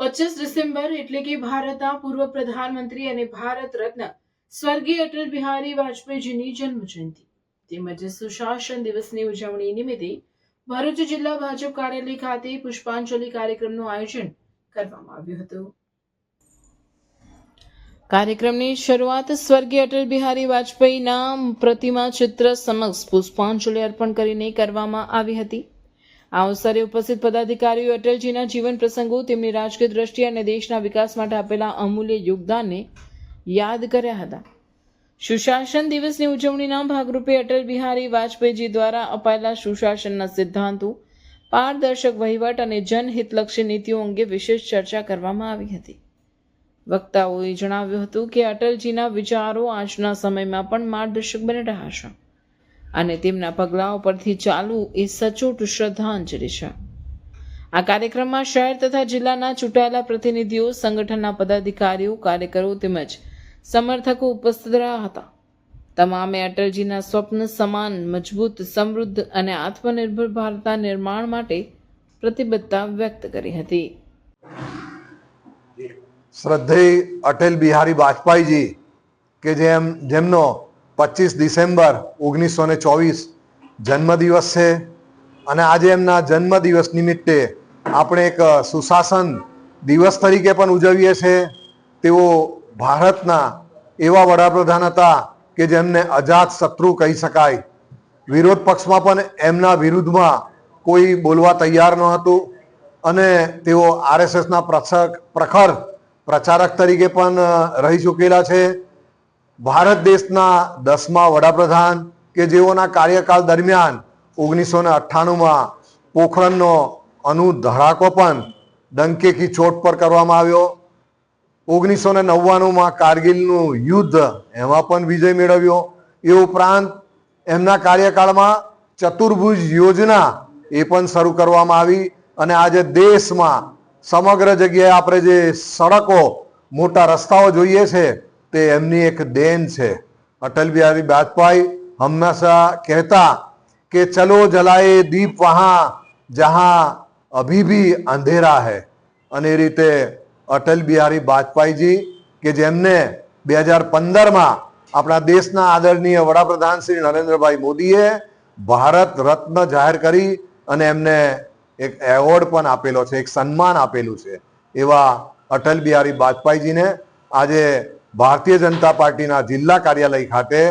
પચીસ ડિસેમ્બર એટલે કે ભારતના પૂર્વ પ્રધાનમંત્રી અને ભારત રત્ન સ્વર્ગીય અટલ બિહારી વાજપેયીજીની જન્મ જયંતિ તેમજ સુશાસન દિવસની ઉજવણી નિમિત્તે ભરૂચ જિલ્લા ભાજપ કાર્યાલય ખાતે પુષ્પાંજલિ કાર્યક્રમનું આયોજન કરવામાં આવ્યું હતું. કાર્યક્રમની શરૂઆત સ્વર્ગીય અટલ બિહારી વાજપેયીના પ્રતિમા ચિત્ર સમક્ષ પુષ્પાંજલિ અર્પણ કરીને કરવામાં આવી હતી. આ અવસરે ઉપસ્થિત પદાધિકારીઓ અટલજીના જીવન પ્રસંગો, તેમની રાજકીય દ્રષ્ટિ અને દેશના વિકાસ માટે આપેલા અમૂલ્ય યોગદાનને યાદ કર્યા હતા. સુશાસન દિવસની ઉજવણીના ભાગરૂપે અટલ બિહારી વાજપેયીજી દ્વારા અપાયેલા સુશાસનના સિદ્ધાંતો, પારદર્શક વહીવટ અને જનહિતલક્ષી નીતિઓ અંગે વિશેષ ચર્ચા કરવામાં આવી હતી. વક્તાઓએ જણાવ્યું હતું કે અટલજીના વિચારો આજના સમયમાં પણ માર્ગદર્શક બની રહ્યા છે. અને તેમના પગલાઓ પરથી ચાલવું એ સચોટ શ્રદ્ધાંજલિ છે. આ કાર્યક્રમમાં શહેર તથા જિલ્લાના ચૂંટાયેલા પ્રતિનિધિઓ, સંગઠનના પદાધિકારીઓ, કાર્યકરો તેમજ સમર્થકો ઉપસ્થિત રહ્યા હતા. તમામે અટલજીના સ્વપ્ન સમાન, મજબૂત, સમૃદ્ધ અને આત્મનિર્ભર ભારતના નિર્માણ માટે પ્રતિબદ્ધતા વ્યક્ત કરી હતી. શ્રદ્ધેય અટલ બિહારી વાજપેયીજી કે જેમ, જેમનો પચીસ ડિસેમ્બર ઓગણીસો ને ચોવીસ જન્મદિવસ છે. અને આજે એમના જન્મદિવસ નિમિત્તે આપણે એક સુશાસન દિવસ તરીકે પણ ઉજવીએ છીએ તેઓ ભારતના એવા વડાપ્રધાન હતા કે જેમને અજાત શત્રુ કહી શકાય. વિરોધ પક્ષમાં પણ એમના વિરુદ્ધમાં કોઈ બોલવા તૈયાર ન હતું. અને તેઓ આરએસએસના પ્રસક, પ્રખર પ્રચારક તરીકે પણ રહી ચૂકેલા છે. ભારત દેશના દસમા વડાપ્રધાન કે જેઓના કાર્યકાળ દરમિયાન ઓગણીસો ને અઠ્ઠાણુંમાં પોખરણનો અનુધડાકો પણ ડંકે કી ચોટ પર કરવામાં આવ્યો. ઓગણીસો ને નવ્વાણુંમાં કારગિલનું યુદ્ધ એમાં પણ વિજય મેળવ્યો. એ ઉપરાંત એમના કાર્યકાળમાં ચતુર્ભુજ યોજના એ પણ શરૂ કરવામાં આવી અને આજે દેશમાં સમગ્ર જગ્યાએ આપણે જે સડકો, મોટા રસ્તાઓ જોઈએ છે તે એમની એક દેન છે. અટલ બિહારી વાજપેયી હંમેશા કહેતા કે ચલો જલાએ દીપ વહાં, જહાં અભી ભી અંધેરા હૈ. અને એ રીતે અટલ બિહારી વાજપેયીજી કે જેમને બે હજાર પંદરમાં આપણા દેશના આદરણીય વડાપ્રધાન શ્રી નરેન્દ્રભાઈ મોદીએ ભારત રત્ન જાહેર કરી અને એમને એક એવોર્ડ પણ આપેલો છે, એક સન્માન આપેલું છે. એવા અટલ બિહારી વાજપેયીજીને આજે ભારતીય જનતા પાર્ટીના જિલ્લા કાર્યાલય ખાતે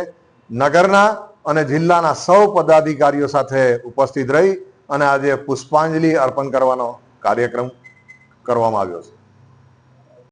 નગરના અને જિલ્લાના સૌ પદાધિકારીઓ સાથે ઉપસ્થિત રહી અને આજે પુષ્પાંજલિ અર્પણ કરવાનો કાર્યક્રમ કરવામાં આવ્યો છે.